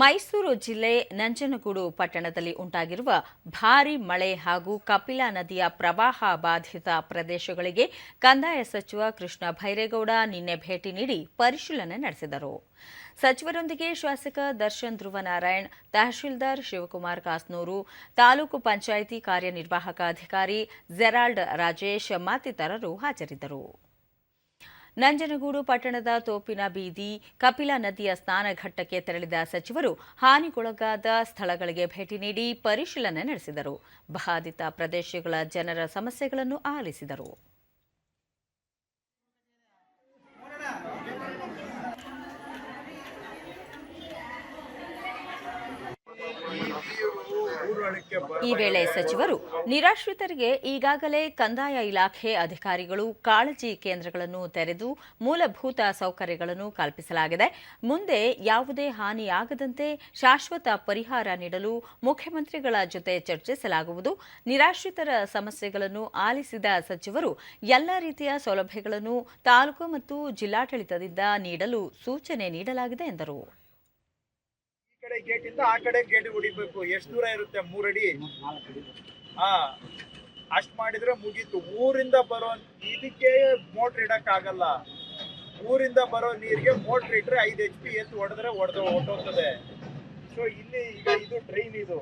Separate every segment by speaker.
Speaker 1: ಮೈಸೂರು ಜಿಲ್ಲೆ ನಂಜನಗೂಡು ಪಟ್ಟಣದಲ್ಲಿ ಉಂಟಾಗಿರುವ ಭಾರೀ ಮಳೆ ಹಾಗೂ ಕಪಿಲಾ ನದಿಯ ಪ್ರವಾಹ ಬಾಧಿತ ಪ್ರದೇಶಗಳಿಗೆ ಕಂದಾಯ ಸಚಿವ ಕೃಷ್ಣ ಭೈರೇಗೌಡ ನಿನ್ನೆ ಭೇಟಿ ನೀಡಿ ಪರಿಶೀಲನೆ ನಡೆಸಿದರು. ಸಚಿವರೊಂದಿಗೆ ಶಾಸಕ ದರ್ಶನ್ ಧ್ರುವನಾರಾಯಣ್, ತಹಶೀಲ್ದಾರ್ ಶಿವಕುಮಾರ್ ಕಾಸ್ನೂರು, ತಾಲೂಕು ಪಂಚಾಯಿತಿ ಕಾರ್ಯನಿರ್ವಾಹಕ ಅಧಿಕಾರಿ ಜೆರಾಲ್ಡ್ ರಾಜೇಶ್ ಮತ್ತಿತರರು ಹಾಜರಿದ್ದರು. ನಂಜನಗೂಡು ಪಟ್ಟಣದ ತೋಪಿನ ಬೀದಿ ಕಪಿಲಾ ನದಿಯ ಸ್ನಾನಘಟ್ಟಕ್ಕೆ ತೆರಳಿದ ಸಚಿವರು ಹಾನಿಗೊಳಗಾದ ಸ್ಥಳಗಳಿಗೆ ಭೇಟಿ ನೀಡಿ ಪರಿಶೀಲನೆ ನಡೆಸಿದರು. ಬಾಧಿತ ಪ್ರದೇಶಗಳ ಜನರ ಸಮಸ್ಯೆಗಳನ್ನು ಆಲಿಸಿದರು. ಈ ವೇಳೆ ಸಚಿವರು, ನಿರಾಶ್ರಿತರಿಗೆ ಈಗಾಗಲೇ ಕಂದಾಯ ಇಲಾಖೆ ಅಧಿಕಾರಿಗಳು ಕಾಳಜಿ ಕೇಂದ್ರಗಳನ್ನು ತೆರೆದು ಮೂಲಭೂತ ಸೌಕರ್ಯಗಳನ್ನು ಕಲ್ಪಿಸಲಾಗಿದೆ. ಮುಂದೆ ಯಾವುದೇ ಹಾನಿಯಾಗದಂತೆ ಶಾಶ್ವತ ಪರಿಹಾರ ನೀಡಲು ಮುಖ್ಯಮಂತ್ರಿಗಳ ಜೊತೆ ಚರ್ಚಿಸಲಾಗುವುದು. ನಿರಾಶ್ರಿತರ ಸಮಸ್ಯೆಗಳನ್ನು ಆಲಿಸಿದ ಸಚಿವರು, ಎಲ್ಲ ರೀತಿಯ ಸೌಲಭ್ಯಗಳನ್ನು ತಾಲೂಕು ಮತ್ತು ಜಿಲ್ಲಾಡಳಿತದಿಂದ ನೀಡಲು ಸೂಚನೆ ನೀಡಲಾಗಿದೆ ಎಂದರು.
Speaker 2: ಕಡೆ ಗೇಟ್ ಇಂದ ಆ ಕಡೆ ಗೇಟ್ ಹೊಡಿಬೇಕು. ಎಷ್ಟು ದೂರ ಇರುತ್ತೆ? ಮೂರಡಿ. ಹಾ. ಅಷ್ಟ್ ಮಾಡಿದ್ರೆ ಮುಗೀತು. ಊರಿಂದ ಬರೋ ಇದಕ್ಕೆ ಮೋಟ್ರ್ ಇಡಕ್ ಆಗಲ್ಲ. ಊರಿಂದ ಬರೋ ನೀರಿಗೆ ಮೋಟ್ರ್ ಇಟ್ರೆ ಐದು ಎಚ್ ಪಿ ಎತ್ತು ಹೊಡೆದ್ರೆ ಹೊಡೆದು ಹೊಟ್ಟೋಗ್ತದೆ. ಸೊ ಇಲ್ಲಿ ಈಗ ಇದು ಟ್ರೈನ್ ಇದು.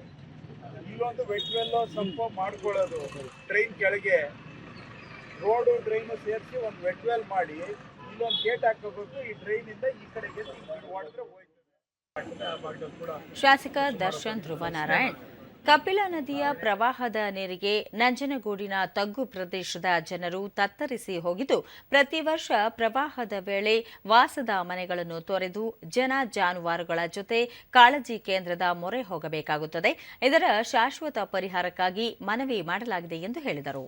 Speaker 2: ಇಲ್ಲೊಂದು ವೆಟ್ವೆಲ್ ಸ್ವಲ್ಪ ಮಾಡ್ಕೊಳ್ಳೋದು. ಟ್ರೈನ್ ಕೆಳಗೆ. ರೋಡು ಡ್ರೈನು ಸೇರಿಸಿ ಒಂದು ವೆಟ್ವೆಲ್ ಮಾಡಿ. ಇಲ್ಲೊಂದು ಗೇಟ್ ಹಾಕೋಬೇಕು ಈ ಟ್ರೈನಿಂದ ಈ ಕಡೆಗೆ ಹೊಡೆದ್ರೆ ಹೋಯ್ತು.
Speaker 1: ಶಾಸಕ ದರ್ಶನ್ ಧ್ರುವನಾರಾಯಣ್, ಕಪಿಲಾ ನದಿಯ ಪ್ರವಾಹದ ನೀರಿಗೆ ನಂಜನಗೂಡಿನ ತಗ್ಗು ಪ್ರದೇಶದ ಜನರು ತತ್ತರಿಸಿ ಹೋಗಿದ್ದು, ಪ್ರತಿ ವರ್ಷ ಪ್ರವಾಹದ ವೇಳೆ ವಾಸದ ಮನೆಗಳನ್ನು ತೊರೆದು ಜನ ಜಾನುವಾರುಗಳ ಜೊತೆ ಕಾಳಜಿ ಕೇಂದ್ರದ ಮೊರೆ ಹೋಗಬೇಕಾಗುತ್ತದೆ. ಇದರ ಶಾಶ್ವತ ಪರಿಹಾರಕ್ಕಾಗಿ ಮನವಿ ಮಾಡಲಾಗಿದೆ ಎಂದು ಹೇಳಿದರು.